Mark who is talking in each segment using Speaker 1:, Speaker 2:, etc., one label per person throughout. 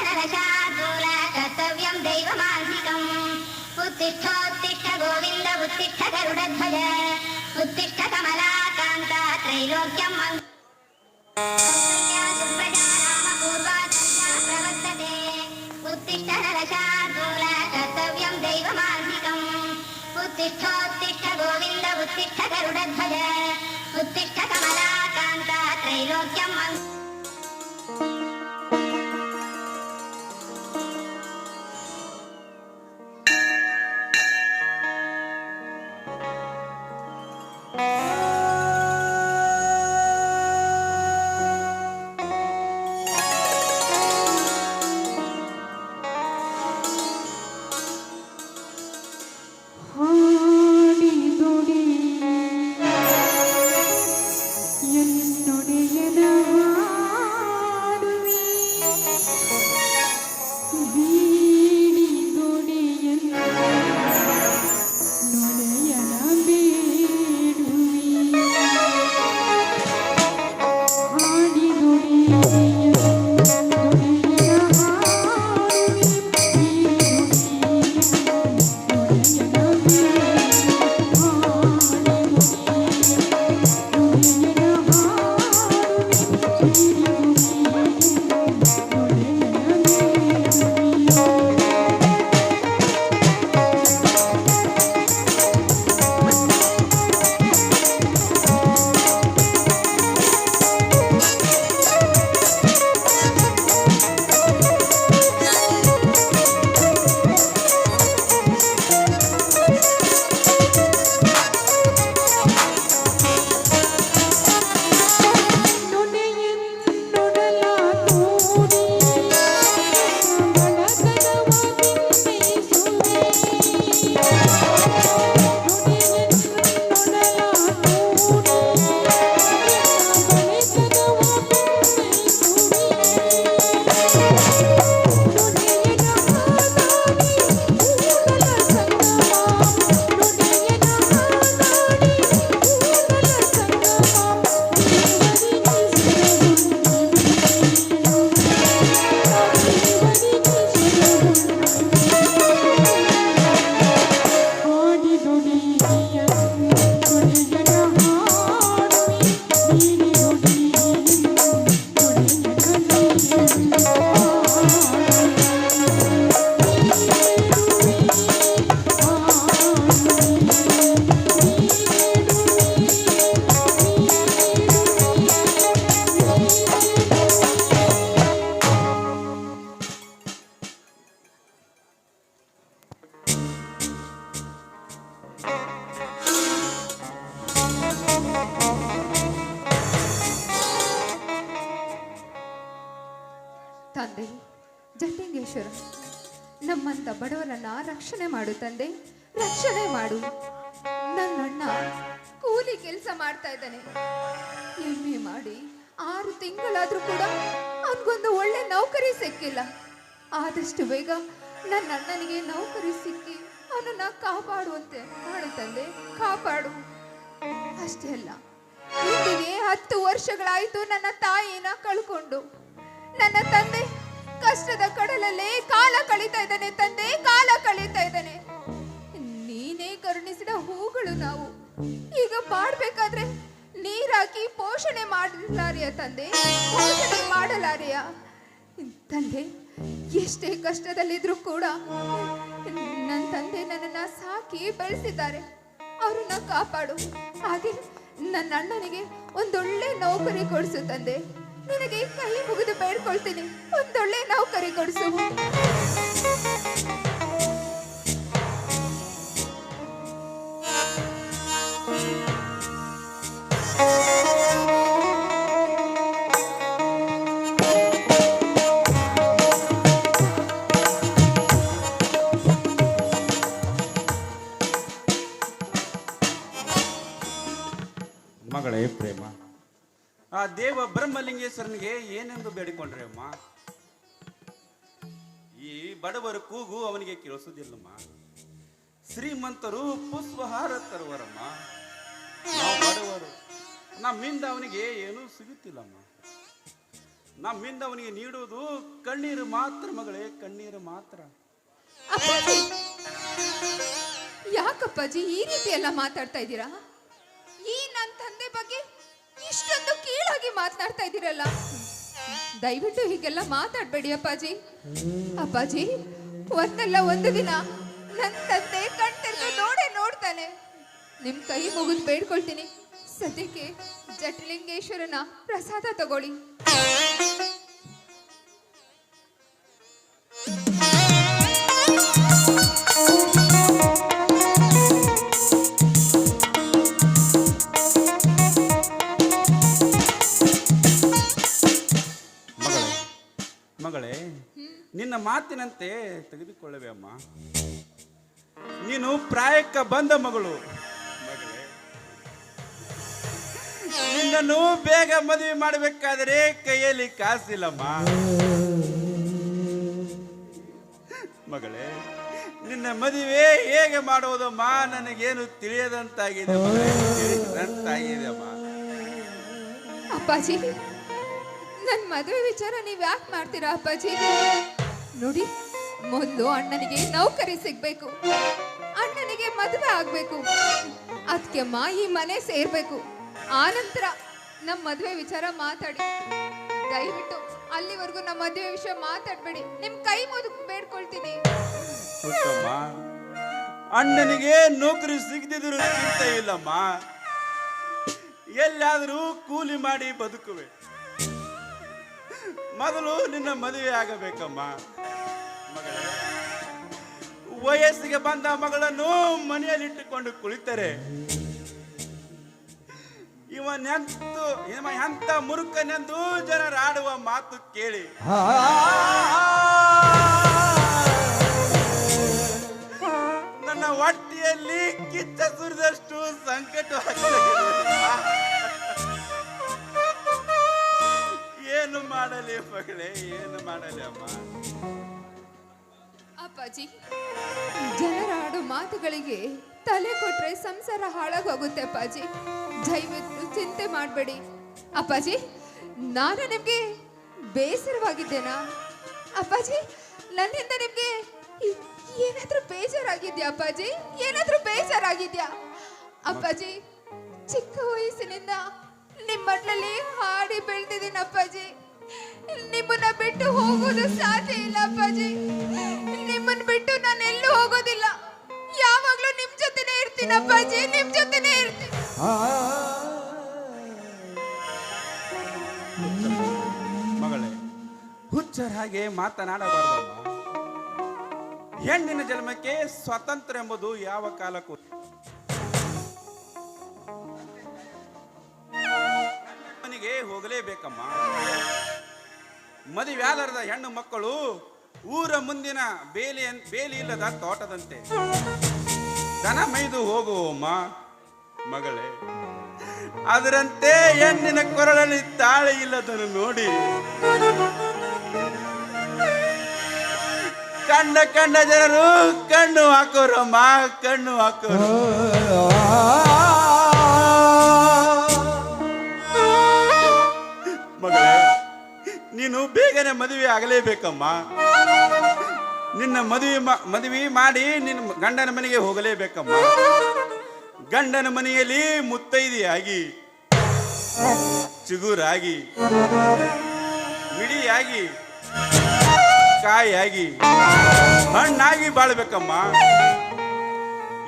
Speaker 1: సహశార్దూల కర్తవ్యం దైవమాంసికం ఉత్తిష్టోత్తిష్ట గోవింద ఉత్తిష్ట గరుడధ్వజ
Speaker 2: ఉత్తిష్ట కమలాకాంత త్రైలోక్యం ఉత్తిష్ట నరశార్దూల కర్తవ్యం దైవమాంసికం ఉత్తిష్టోత్తిష్ట గోవింద
Speaker 3: ఉత్తిష్ట గరుడధ్వజ ఉత్తిష్ట కమలాకాంత త్రైలోక్యం ಮಾಡು ನನ್ನಣ್ಣ ಕೂಲಿ ಕೆಲಸ ಮಾಡ್ತಾ ಇದ್ದಾನೆ. ಎಂ ಎ ಮಾಡಿ ಆರು ತಿಂಗಳಾದ್ರೂ ಕೂಡ ಅವನಿಗೊಂದು ಒಳ್ಳೆ ನೌಕರಿ ಸಿಕ್ಕಿಲ್ಲ. ಆದಷ್ಟು ಬೇಗ ನನ್ನ ಅಣ್ಣನಿಗೆ ನೌಕರಿ ಸಿಕ್ಕಿ ಅವನನ್ನ ಕಾಪಾಡುವಂತೆ ಮಾಡು ತಂದೆ, ಕಾಪಾಡು. ಅಷ್ಟೇ ಅಲ್ಲ, ಇಂದಿಗೆ ಹತ್ತು ವರ್ಷಗಳಾಯಿತು ನನ್ನ ತಾಯಿನ ಕಳ್ಕೊಂಡು. ನನ್ನ ತಂದೆ ಕಷ್ಟದ ಕಡಲಲ್ಲೇ ಕಾಲ ಕಳೀತಾ ಇದ್ದಾನೆ ತಂದೆ, ಕಾಲ ಕಳೀತಾ ಇದ್ದಾನೆ. ನೀನೇ ಕರುಣಿಸಿದ ಹೂಗಳು ನಾವು. ಈಗ ಬಾಡ್ಬೇಕಾದ್ರೆ ನೀರಾಕಿ ಪೋಷಣೆ ಮಾಡಲಾರಿಯ ತಂದೆ? ಪೋಷಣೆ ಮಾಡಲಾರಿಯ? ತಂದೆ, ಎಷ್ಟೇ ಕಷ್ಟದಲ್ಲಿದ್ರು ಕೂಡ ನನ್ನ ತಂದೆ ನನ್ನನ್ನ ಸಾಕಿ ಬೆಳೆಸಿದ್ದಾರೆ. ಅವ್ರನ್ನ ಕಾಪಾಡು. ಹಾಗೆ ನನ್ನ ಅಣ್ಣನಿಗೆ ಒಂದೊಳ್ಳೆ ನೌಕರಿ ಕೊಡಿಸು ತಂದೆ. ನಿನಗೆ ಕೈ ಮುಗಿದು ಬೇಡ್ಕೊಳ್ತೀನಿ. ಒಂದೊಳ್ಳೆ ನೌಕರಿ ಕೊಡಿಸು.
Speaker 4: ದೇವ ಬ್ರಹ್ಮಲಿಂಗೇಶ್ವರನಿಗೆ ಏನೆಂದು ಬೇಡಿಕೊಂಡ್ರೆ ಅಮ್ಮ? ಈ ಬಡವರ ಕೂಗು ಅವನಿಗೆ ಕೇಳಿಸೋದಿಲ್ಲಮ್ಮ ಶ್ರೀಮಂತರು ಪುಷ್ಪಹಾರ ತರುವರಮ್ಮ. ಬಡವರು. ನಮ್ಮಿಂದ ಅವನಿಗೆ ಏನೂ ಸಿಗುತ್ತಿಲ್ಲಮ್ಮ. ನಮ್ಮಿಂದ ಅವನಿಗೆ ನೀಡುವುದು ಕಣ್ಣೀರು ಮಾತ್ರ ಮಗಳೇ, ಕಣ್ಣೀರು ಮಾತ್ರ.
Speaker 5: ಯಾಕಪ್ಪಾಜಿ ಈ ರೀತಿ ಎಲ್ಲ ಮಾತಾಡ್ತಾ ಇದ್ದೀರಾ? ಇಷ್ಟೊಂದು ಕೀಳಾಗಿ ಮಾತನಾಡ್ತಾ ಇದ್ದೀರಲ್ಲ? ದಯವಿಟ್ಟು ಹೀಗೆಲ್ಲ ಮಾತಾಡ್ಬೇಡಿ ಅಪ್ಪಾಜಿ. ಅಪ್ಪಾಜಿ, ಒಂದಲ್ಲ ಒಂದು ದಿನ ನನ್ನ ತಂದೆ ಕಣ್ತೆರೆದು ನೋಡೇ ನೋಡ್ತಾನೆ. ನಿಮ್ ಕೈ ಮುಗಿದು ಬೇಡ್ಕೊಳ್ತೀನಿ. ಸದ್ಯಕ್ಕೆ ಜಟಲಿಂಗೇಶ್ವರನ ಪ್ರಸಾದ ತಗೊಳ್ಳಿ.
Speaker 4: ಮಾತಿನಂತೆ ತೆಗೆದುಕೊಳ್ಳವೆ ಅಮ್ಮ. ನೀನು ಪ್ರಾಯಕ್ಕ ಬಂದ ಮಗಳು. ನಿನ್ನನ್ನು ಬೇಗ ಮದುವೆ ಮಾಡಬೇಕಾದರೆ ಕೈಯಲ್ಲಿ ಕಾಸಿಲ್ಲಮ್ಮ. ಮಗಳೇ, ನಿನ್ನ ಮದುವೆ ಹೇಗೆ ಮಾಡೋದಮ್ಮ? ನನಗೇನು ತಿಳಿಯದಂತಾಗಿದೆ
Speaker 5: ಅಪ್ಪಾಜಿ ನನ್ನ ಮದುವೆ ವಿಚಾರ ನೀವು ಯಾಕೆ ಮಾಡ್ತೀರಾ ಅಪ್ಪಾಜಿ? ನೋಡಿ, ಮೊದಲು ಅಣ್ಣನಿಗೆ ನೌಕರಿ ಸಿಗ್ಬೇಕು. ಅಣ್ಣನಿಗೆ ಮದುವೆ ಆಗ್ಬೇಕು. ಅದಕ್ಕೆ ಮಾ ಈ ಮನೆ ಸೇರ್ಬೇಕು. ಆನಂತರ ನಮ್ಮ ಮದುವೆ ವಿಚಾರ ಮಾತಾಡಿ. ದಯವಿಟ್ಟು ಅಲ್ಲಿವರೆಗೂ ನಮ್ಮ ಮದುವೆ ವಿಷಯ ಮಾತಾಡ್ಬೇಡಿ. ನಿಮ್ ಕೈ ಮುದುಕ್ ಬೇಡ್ಕೊಳ್ತೀನಿ.
Speaker 4: ಅಣ್ಣನಿಗೆ ನೌಕರಿ ಸಿಗದಿದ್ರು ಚಿಂತೆ ಇಲ್ಲಮ್ಮ. ಎಲ್ಲಾದರೂ ಕೂಲಿ ಮಾಡಿ ಬದುಕುವೆ. ಮೊದಲು ನಿನ್ನ ಮದುವೆ ಆಗಬೇಕಮ್ಮ. ಮಗಳೇ ವಯಸ್ಸಿಗೆ ಬಂದ ಮಗಳನ್ನು ಮನೆಯಲ್ಲಿಟ್ಟುಕೊಂಡು ಕುಳಿತರೆ. ಇವನೆಂತು ಇವ ಎಂತ ಮುರುಕನೆಂದು ಜನರಾಡುವ ಆಡುವ ಮಾತು ಕೇಳಿ. ನನ್ನ ಹೊಟ್ಟೆಯಲ್ಲಿ ಕಿಚ್ಚ ಸುರಿದಷ್ಟು ಸಂಕಟ ಏನು ಮಾಡಲಿ ಮಗಳೇ, ಏನು ಮಾಡಲಿ ಅಮ್ಮ?
Speaker 5: ಅಪ್ಪಾಜಿ ಜನರ ಆಡೋ ಮಾತುಗಳಿಗೆ ತಲೆ ಕೊಟ್ರೆ ಸಂಸಾರ ಹಾಳಾಗೋಗುತ್ತೆ ಅಪ್ಪಾಜಿ. ದಯವಿಟ್ಟು ಚಿಂತೆ ಮಾಡಬೇಡಿ. ಅಪ್ಪಾಜಿ, ನಾನು ನಿಮಗೆ ಬೇಸರವಾಗಿದ್ದೇನಾ? ಅಪ್ಪಾಜಿ, ನನ್ನಿಂದ ನಿಮಗೆ ಏನಾದರೂ ಬೇಜಾರಾಗಿದ್ಯಾ ಅಪ್ಪಾಜಿ? ಏನಾದರೂ ಬೇಜಾರಾಗಿದ್ಯಾ? ಅಪ್ಪಾಜಿ, ಚಿಕ್ಕ ವಯಸ್ಸಿನಿಂದ ನಿಮ್ಮ ಮಟ್ಟಲ್ಲಿ ಹಾಡಿ ಬೆಳ್ದಿದ್ದೀನಿ ಅಪ್ಪಾಜಿ. ನಿಮ್ಮನ್ನ ಬಿಟ್ಟು ಹೋಗೋದು ಸಾಧ್ಯ ಇಲ್ಲ, ಅಪ್ಪಾಜಿ. ನಿಮ್ಮನ್ನ ಬಿಟ್ಟು ನಾನು ಎಲ್ಲೂ ಹೋಗೋದಿಲ್ಲ. ಯಾವಾಗ್ಲೂ ನಿಮ್ ಜೊತೆನೆ ಇರ್ತೀನಿ, ಅಪ್ಪಾಜಿ. ನಿಮ್ ಜೊತೆನೆ ಇರ್ತೀನಿ.
Speaker 4: ಹುಚ್ಚರ ಹಾಗೆ ಮಾತನಾಡಬಾರದು ಹೆಣ್ಣಿನ ಜನ್ಮಕ್ಕೆ ಸ್ವಾತಂತ್ರ್ಯ ಎಂಬುದು ಯಾವ ಕಾಲಕ್ಕೂ ಮದುವೆಯಾಲರದ ಹೆಣ್ಣು ಮಕ್ಕಳು ಊರ ಮುಂದಿನ ಬೇಲಿ ಬೇಲಿ ಇಲ್ಲದ ತೋಟದಂತೆ. ದನ ಮೈದು ಹೋಗುವಮ್ಮ ಮಗಳೇ. ಅದರಂತೆ ಹೆಣ್ಣಿನ ಕೊರಳಲ್ಲಿ ತಾಳೆ ಇಲ್ಲದನ್ನು ನೋಡಿ. ಕಂಡ ಕಂಡ ಜನರು ಕಣ್ಣು ಮಾ ಕಣ್ಣು ಹಾಕೋರು. ಬೇಗನೆ ಮದುವೆ ಆಗಲೇಬೇಕಮ್ಮ. ನಿನ್ನ ಮದುವೆ ಮದುವೆ ಮಾಡಿ ನಿನ್ನ ಗಂಡನ ಮನೆಗೆ ಹೋಗಲೇಬೇಕಮ್ಮ. ಗಂಡನ ಮನೆಯಲ್ಲಿ ಮುತ್ತೈದಿಯಾಗಿ, ಚಿಗುರಾಗಿ ಮಿಡಿಯಾಗಿ ಕಾಯಿಯಾಗಿ ಹಣ್ಣಾಗಿ ಬಾಳ್ಬೇಕಮ್ಮ.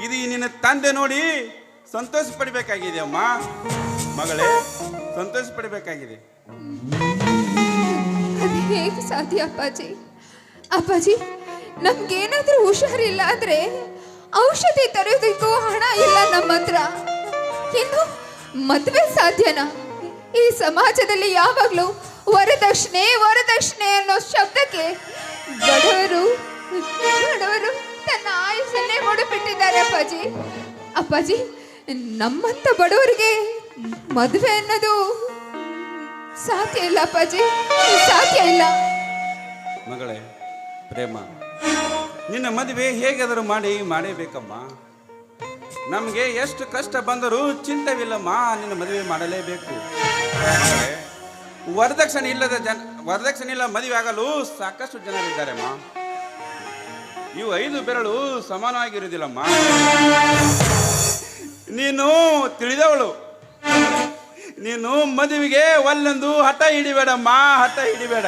Speaker 4: ಇದು ನಿನ್ನ ತಂದೆ ನೋಡಿ ಸಂತೋಷ ಪಡಬೇಕಾಗಿದೆ ಅಮ್ಮ. ಮಗಳೇ ಸಂತೋಷ ಪಡಬೇಕಾಗಿದೆ
Speaker 5: ಅದು ಹೇಗೆ ಸಾಧ್ಯ, ಅಪ್ಪಾಜಿ? ಅಪ್ಪಾಜಿ, ನಮ್ಗೇನಾದ್ರೂ ಹುಷಾರಿಲ್ಲ ಆದ್ರೆ ಔಷಧಿ ತರೋದಕ್ಕೂ ಹಣ ಇಲ್ಲ ನಮ್ಮ ಹತ್ರ ಇನ್ನು ಮದುವೆ ಸಾಧ್ಯನಾ? ಈ ಸಮಾಜದಲ್ಲಿ ಯಾವಾಗಲೂ ವರದಕ್ಷಿಣೆ ವರದಕ್ಷಿಣೆ ಅನ್ನೋ ಶಬ್ದಕ್ಕೆ ಬಡವರು ಬಡವರು ತನ್ನ ಆಯುಷನ್ನೇ ಮುಡಿಬಿಟ್ಟಿದ್ದಾರೆ ಅಪ್ಪಾಜಿ. ಅಪ್ಪಾಜಿ ನಮ್ಮಂತ ಬಡವರಿಗೆ ಮದುವೆ ಅನ್ನೋದು ಸಾಧ್ಯ ಇಲ್ಲ ಅಪ್ಪಾಜಿ ಸಾಧ್ಯ ಇಲ್ಲ.
Speaker 4: ಮಗಳೇ, ಪ್ರೇಮ, ನಿನ್ನ ಮದುವೆ ಹೇಗಾದರೂ ಮಾಡಿ, ಮಾಡೇಬೇಕಮ್ಮ. ನಮಗೆ ಎಷ್ಟು ಕಷ್ಟ ಬಂದರೂ ಚಿಂತವಿಲ್ಲಮ್ಮ, ನಿನ್ನ ಮದುವೆ ಮಾಡಲೇಬೇಕು. ವರದಕ್ಷಿಣೆ ಇಲ್ಲದ ಜನ, ವರದಕ್ಷಿಣೆ ಇಲ್ಲ ಮದುವೆ ಆಗಲು ಸಾಕಷ್ಟು ಜನರಿದ್ದಾರೆಮ್ಮ. ಇವು ಐದು ಬೆರಳು ಸಮಾನವಾಗಿರುವುದಿಲ್ಲಮ್ಮ. ನೀನು ತಿಳಿದವಳು. ನೀನು ಮದುವೆಗೆ ಒಲ್ಲೊಂದು ಹಠ ಹಿಡಿಬೇಡಮ್ಮ ಹಠ ಹಿಡಿಬೇಡ.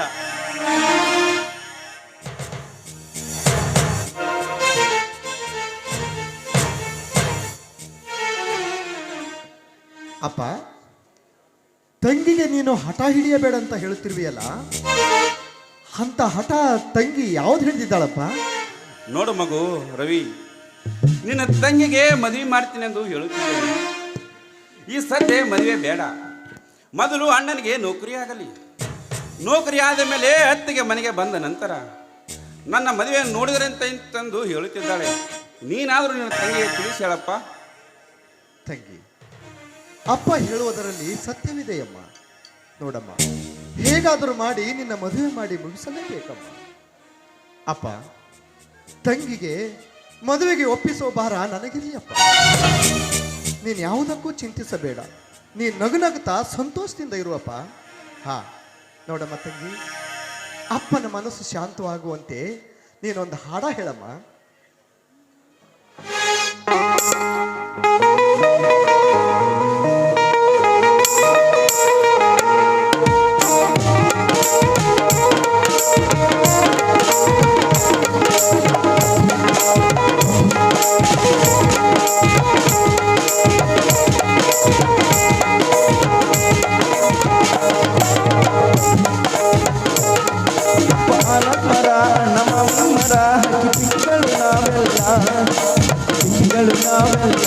Speaker 6: ಅಪ್ಪ ತಂಗಿಗೆ ನೀನು ಹಠ ಹಿಡಿಯಬೇಡ ಅಂತ ಹೇಳ್ತಿರ್ವಿಯಲ್ಲ? ಅಂತ ಹಠ ತಂಗಿ ಯಾವ್ದು ಹಿಡಿದಿದ್ದಾಳಪ್ಪ
Speaker 4: ನೋಡು ಮಗು ರವಿ ನಿನ್ನ ತಂಗಿಗೆ ಮದುವೆ ಮಾಡ್ತೀನಿ ಎಂದು ಹೇಳುತ್ತಿದ್ದೇನೆ. ಈ ಸದ್ಯ ಮದುವೆ ಬೇಡ. ಮೊದಲು ಅಣ್ಣನಿಗೆ ನೌಕರಿ ಆಗಲಿ. ನೌಕರಿ ಆದ ಮೇಲೆ ಅತ್ತಿಗೆ ಮನೆಗೆ ಬಂದ ನಂತರ ನನ್ನ ಮದುವೆಯನ್ನು ನೋಡಿದರೆ ಅಂತ ತಂದು ಹೇಳುತ್ತಿದ್ದಾಳೆ. ನೀನಾದರೂ ನಿನ್ನ ತಂಗಿಗೆ ತಿಳಿಸಿ ಹೇಳಪ್ಪ.
Speaker 6: ತಂಗಿ, ಅಪ್ಪ ಹೇಳುವುದರಲ್ಲಿ ಸತ್ಯವಿದೆಯಮ್ಮ. ನೋಡಮ್ಮ, ಹೇಗಾದರೂ ಮಾಡಿ ನಿನ್ನ ಮದುವೆ ಮಾಡಿ ಮುಗಿಸಲೇಬೇಕಮ್ಮ. ಅಪ್ಪ, ತಂಗಿಗೆ ಮದುವೆಗೆ ಒಪ್ಪಿಸೋ ಭಾರ ನನಗಿದೆಯಪ್ಪ. ನೀನು ಯಾವುದಕ್ಕೂ ಚಿಂತಿಸಬೇಡ. ನೀ ನಗು ನಗುತ್ತಾ ಸಂತೋಷದಿಂದ ಇರುವಪ್ಪ. ಹಾ ನೋಡಮ್ಮ ತಂಗಿ ಅಪ್ಪನ ಮನಸ್ಸು ಶಾಂತವಾಗುವಂತೆ ನೀನೊಂದು ಹಾಡ ಹೇಳಮ್ಮ.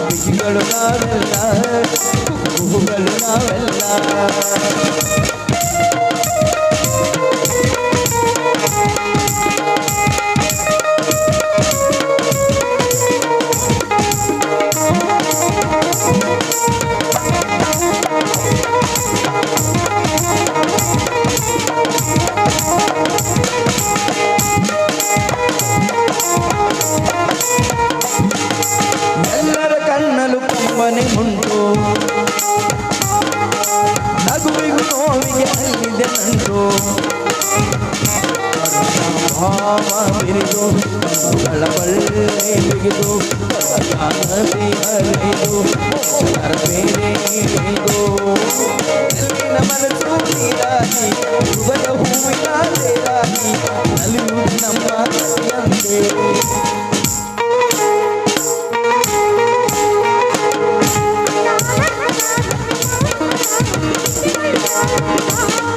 Speaker 7: കുക്കുകളുണ്ടാവില്ല കുക്കുകളുണ്ടാവില്ല ಹೂವಿನ ತೇರಾಗಿ ನಲಿಯುವುದು ನಮ್ಮ ಕಥೆಯಂತೆ ಆಲಮರ ಅಪಮಾವಿ ಮರ ಕಿಪಿಗಳು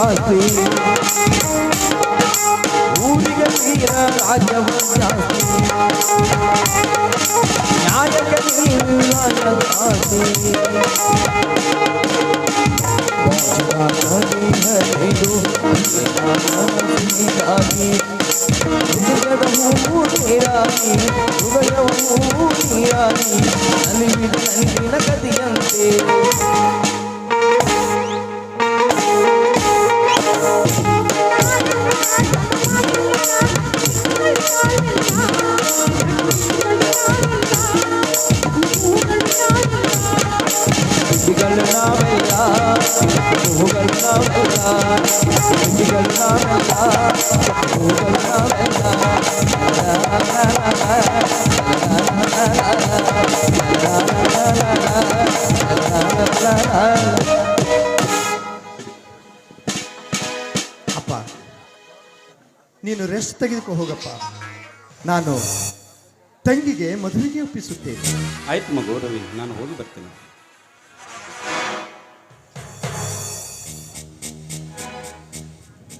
Speaker 7: ನಮಗಿದು ಶಾಸ್ತಿ ಊರಿಗೆ ತೀರ ರಾಜ್ಯವ ಜಾಸ್ತಿ ನ್ಯಾಯಕ್ಕೆ ನೀವು ರಾಜ್ಯದ ಆಸೆ ಮೋಸವಾಗಿ ಹರಿದು ಮನಸ್ಸಿಗಾಗಿ ಹೃದಯದ ಹೂವು ನೀರಾಗಿ ಹೃದಯವು ಹೂವು ನೀರಾಗಿ ನಲಿವಿದ ನಂದಿನ ಕದಿಯಂತೆ
Speaker 6: ತೆಗೆದುಕೊ ಹೋಗಪ್ಪ. ನಾನು ತಂಗಿಗೆ ಮದುವೆಗೆ ಒಪ್ಪಿಸುತ್ತೇನೆ.
Speaker 4: ಆಯ್ತು ಮಗು ರವಿ ನಾನು ಹೋಗಿ ಬರ್ತೇನೆ.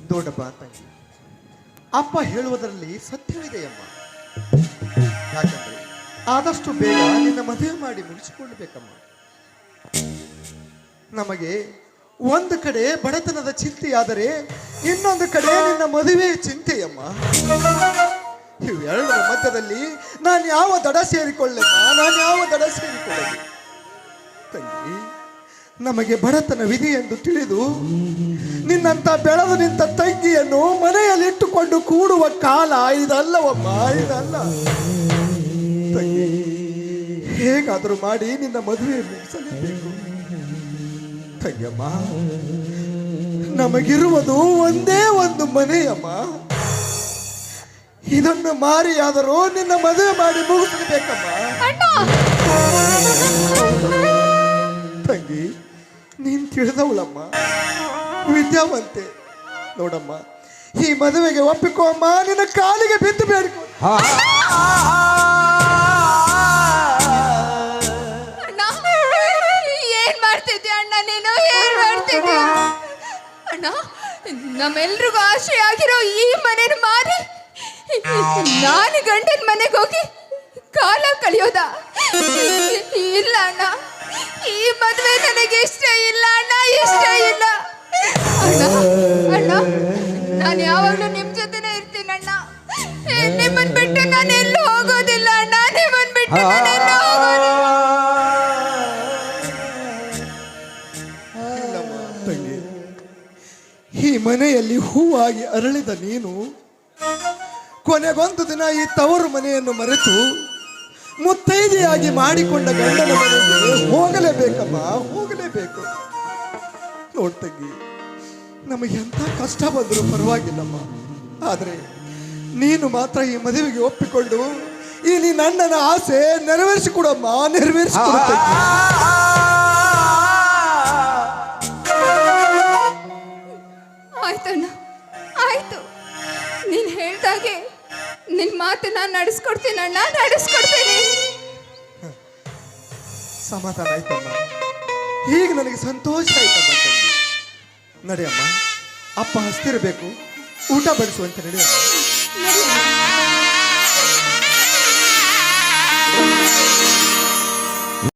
Speaker 6: ದೊಡ್ಡಪ್ಪ ತಂಗಿ ಅಪ್ಪ ಹೇಳುವುದರಲ್ಲಿ ಸತ್ಯವಿದೆಯಮ್ಮ ಯಾಕಂದ್ರೆ ಆದಷ್ಟು ಬೇಗ ನಿನ್ನ ಮದುವೆ ಮಾಡಿ ಮುಗಿಸಿಕೊಳ್ಳಬೇಕಮ್ಮ. ನಮಗೆ ಒಂದು ಕಡೆ ಬಡತನದ ಚಿಂತೆಯಾದರೆ ಇನ್ನೊಂದು ಕಡೆ ನಿನ್ನ ಮದುವೆ ಚಿಂತೆಯಮ್ಮ. ಇವೆರಡರ ಮಧ್ಯದಲ್ಲಿ ನಾನು ಯಾವ ದಡ ಸೇರಿಕೊಳ್ಳಮ್ಮ ನಾನು ಯಾವ ದಡ ಸೇರಿಕೊಳ್ಳಲಿ ತಂಗಿ ನಮಗೆ ಬಡತನವಿದೆ ಎಂದು ತಿಳಿದು ನಿನ್ನಂತ ಬೆಳೆದು ನಿಂತ ತಂಗಿಯನ್ನು ಮನೆಯಲ್ಲಿಟ್ಟುಕೊಂಡು ಕೂಡುವ ಕಾಲ ಇದಲ್ಲವಮ್ಮ, ಇದಲ್ಲ. ತಂಗಿ, ಹೇಗಾದರೂ ಮಾಡಿ ನಿನ್ನ ಮದುವೆ ಮುಗಿಸಲೇಬೇಕು ತಂಗಿಯಮ್ಮ ನಮಗಿರುವುದು ಒಂದೇ ಒಂದು ಮನೆಯಮ್ಮ. ಇದನ್ನು ಮಾರಿಯಾದರೂ ನಿನ್ನ ಮದುವೆ ಮಾಡಿ ಮುಗಿಸ್ಬೇಕಮ್ಮ ತಂಗಿ ನೀನ್ ತಿಳಿದವಳಮ್ಮ. ವಿದ್ಯಾವಂತೆ ನೋಡಮ್ಮ ಈ ಮದುವೆಗೆ ಒಪ್ಪಿಕೋ ಅಮ್ಮ ನಿನ್ನ ಕಾಲಿಗೆ ಬಿದ್ದು ಬೇಡಿಕೊ.
Speaker 5: ಮಾಡ್ತಿದ್ಯಾ ಅಣ್ಣ ನೀನು ಏನ್ ಮಾಡ್ತಿದ್ಯಾ ಅಣ್ಣ, ನಮ್ಮೆಲ್ರಿಗೂ ಆಶೆ ಆಗಿರೋ ಈ ಮನೇನ ಮಾರಿ. ನಾನು ಗಂಡನ ಮನೆಗೆ ಹೋಗಿ ಕಾಲ ಕಳೆಯೋದ? ಇಲ್ಲ ಅಣ್ಣ, ಈ ಮದುವೆ ನನಗೆ ಇಷ್ಟ ಇಲ್ಲ ಅಣ್ಣ, ಇಷ್ಟ ಇಲ್ಲ. ಅಣ್ಣ ನಾನು ಯಾವಾಗಲೂ ನಿಮ್ಮ ಜೊತೆನೇ ಇರ್ತೀನಣ್ಣ. ನಿಮ್ಮನ್ ಬಿಟ್ಟು ನಾನು ಎಲ್ಲೂ
Speaker 6: ಮನೆಯಲ್ಲಿ ಹೂವಾಗಿ ಅರಳಿದ ನೀನು ಕೊನೆಗೊಂದು ದಿನ ಈ ತವರು ಮನೆಯನ್ನು ಮರೆತು ಮುತ್ತೈದೆಯಾಗಿ ಮಾಡಿಕೊಂಡ ಗಂಡನ ಮನೆಗೆ ಹೋಗಲೇಬೇಕಮ್ಮ ಹೋಗಲೇಬೇಕು ನೋಡ್ ತಂಗಿ ನಮಗೆ ಎಂಥ ಕಷ್ಟ ಬಂದರೂ ಪರವಾಗಿಲ್ಲಮ್ಮ ಆದರೆ ನೀನು ಮಾತ್ರ ಈ ಮದುವೆಗೆ ಒಪ್ಪಿಕೊಂಡು ಈ ನಿನ್ನ ಅಣ್ಣನ ಆಸೆ ನೆರವೇರಿಸಿಕೊಡಮ್ಮ ನೆರವೇರಿಸಿಕೊಡು
Speaker 5: ನಿನ್ ನಿನ್ನ ಮಾತನ್ನ ನಡೆಸ್ಕೊಡ್ತೀನಿ ಅಣ್ಣ ನಡೆಸ್ಕೊಡ್ತೀನಿ.
Speaker 6: ಸಮಾಧಾನ ಆಯ್ತಮ್ಮ. ಈಗ ನನಗೆ ಸಂತೋಷ ಆಯ್ತಮ್ಮ ನಡಿ ನಡೆಯಮ್ಮ ಅಪ್ಪ ಹಸ್ತಿರಬೇಕು ಊಟ ಬಡಿಸುವಂತ ನಡೆಯಮ್ಮ.
Speaker 5: ನಡಿ.